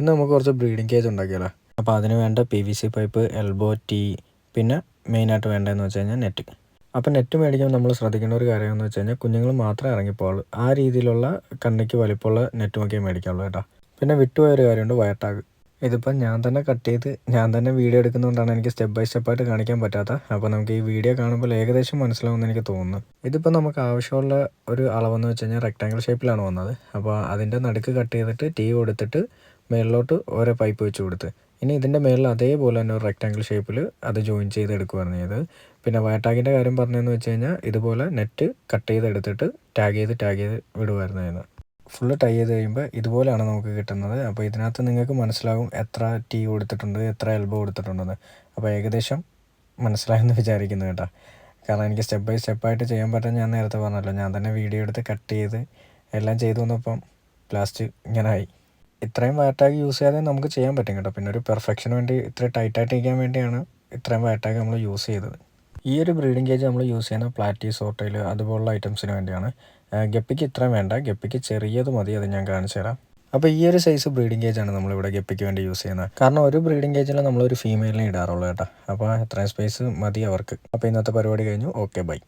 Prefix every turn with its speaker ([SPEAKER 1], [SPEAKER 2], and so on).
[SPEAKER 1] ഇന്ന് നമുക്ക് കുറച്ച് ബ്രീഡിംഗ് കേജ് ഉണ്ടാക്കിയാലോ? അപ്പോൾ അതിന് വേണ്ട P V C pipe elbow tee പിന്നെ മെയിനായിട്ട് വേണ്ടതെന്ന് വെച്ച് കഴിഞ്ഞാൽ നെറ്റ്. അപ്പോൾ നെറ്റ് മേടിക്കുമ്പോൾ നമ്മൾ ശ്രദ്ധിക്കേണ്ട ഒരു കാര്യം എന്ന് വെച്ച് കഴിഞ്ഞാൽ കുഞ്ഞുങ്ങൾ മാത്രമേ ഇറങ്ങിപ്പോളൂ ആ രീതിയിലുള്ള കണ്ണിക്ക് വലിപ്പമുള്ള നെറ്റ് നോക്കിയേ മേടിക്കാവുള്ളൂ കേട്ടോ. പിന്നെ വിട്ടുപോയ ഒരു കാര്യമുണ്ട് വയർ ടാഗ്. ഇതിപ്പോൾ ഞാൻ തന്നെ കട്ട് ചെയ്ത് ഞാൻ തന്നെ വീഡിയോ എടുക്കുന്നതുകൊണ്ടാണ് എനിക്ക് സ്റ്റെപ്പ് ബൈ സ്റ്റെപ്പായിട്ട് കാണിക്കാൻ പറ്റാത്ത. അപ്പോൾ നമുക്ക് ഈ വീഡിയോ കാണുമ്പോൾ ഏകദേശം മനസ്സിലാവുമെന്ന് എനിക്ക് തോന്നുന്നു. ഇതിപ്പോൾ നമുക്ക് ആവശ്യമുള്ള ഒരു അളവെന്ന് വെച്ച് കഴിഞ്ഞാൽ റെക്ടാങ്കിൾ ഷേപ്പിലാണ് വന്നത്. അപ്പോൾ അതിന്റെ നടുക്ക് കട്ട് ചെയ്തിട്ട് ടീ കൊടുത്തിട്ട് മേളിലോട്ട് ഓരോ പൈപ്പ് വെച്ച് കൊടുത്ത്. ഇനി ഇതിന്റെ മേളിൽ അതേപോലെ തന്നെ ഒരു റെക്റ്റാങ്കിൾ ഷേപ്പിൽ അത് ജോയിൻ ചെയ്ത് എടുക്കുകയാണ് ചെയ്തത് പിന്നെ വയർ ടാഗിന്റെ കാര്യം പറഞ്ഞതെന്ന് വെച്ച് കഴിഞ്ഞാൽ ഇതുപോലെ നെറ്റ് കട്ട് ചെയ്ത് എടുത്തിട്ട് ടാഗ് ചെയ്ത് ടാഗ് ചെയ്ത് വിടുമായിരുന്നു ചെയ്യുന്നത് ഫുള്ള് ടൈ ചെയ്ത് കഴിയുമ്പോൾ ഇതുപോലെയാണ് നമുക്ക് കിട്ടുന്നത്. അപ്പോൾ ഇതിനകത്ത് നിങ്ങൾക്ക് മനസ്സിലാകും എത്ര ടീ കൊടുത്തിട്ടുണ്ട് എത്ര എൽബോ കൊടുത്തിട്ടുണ്ടെന്ന്. അപ്പോൾ ഏകദേശം മനസ്സിലായെന്ന് വിചാരിക്കുന്നു കേട്ടോ. കാരണം എനിക്ക് സ്റ്റെപ്പ് ബൈ സ്റ്റെപ്പായിട്ട് ചെയ്യാൻ പറ്റാൻ ഞാൻ നേരത്തെ പറഞ്ഞല്ലോ ഞാൻ തന്നെ വീഡിയോ എടുത്ത് കട്ട് ചെയ്ത് എല്ലാം ചെയ്തു വന്നപ്പം ലാസ്റ്റ് ഇങ്ങനെ ആയി. ഇത്രയും ടാഗ് യൂസ് ചെയ്യാതെ നമുക്ക് ചെയ്യാൻ പറ്റും കേട്ടോ. പിന്നെ ഒരു പെർഫെക്ഷന് വേണ്ടി ഇത്ര ടൈറ്റായിട്ട് ഇരിക്കാൻ വേണ്ടിയാണ് ഇത്രയും ടാഗ് നമ്മൾ യൂസ് ചെയ്തത്. ഈ ഒരു ബ്രീഡിംഗ് കേജ് നമ്മൾ യൂസ് ചെയ്യുന്ന പ്ലാറ്റി സോട്ടയിൽ അതുപോലുള്ള ഐറ്റംസിന് വേണ്ടിയാണ് ഗപ്പിക്ക് ഇത്രയും വേണ്ട ഗപ്പിക്ക് ചെറിയത് മതി അത് ഞാൻ കാണിച്ചു തരാം. അപ്പോൾ ഈ ഒരു സൈസ് ബ്രീഡിംഗ് കേജാണ് നമ്മളിവിടെ ഗപ്പിക്ക് വേണ്ടി യൂസ് ചെയ്യുന്നത്. കാരണം ഒരു ബ്രീഡിംഗ് കേജിൽ നമ്മളൊരു ഫീമെയിലിനെ ഇടാറുള്ളൂ കേട്ടോ. അപ്പോൾ എത്രയും സ്പേസ് മതി അവർക്ക്. അപ്പോൾ ഇന്നത്തെ പരിപാടി കഴിഞ്ഞു. Okay bye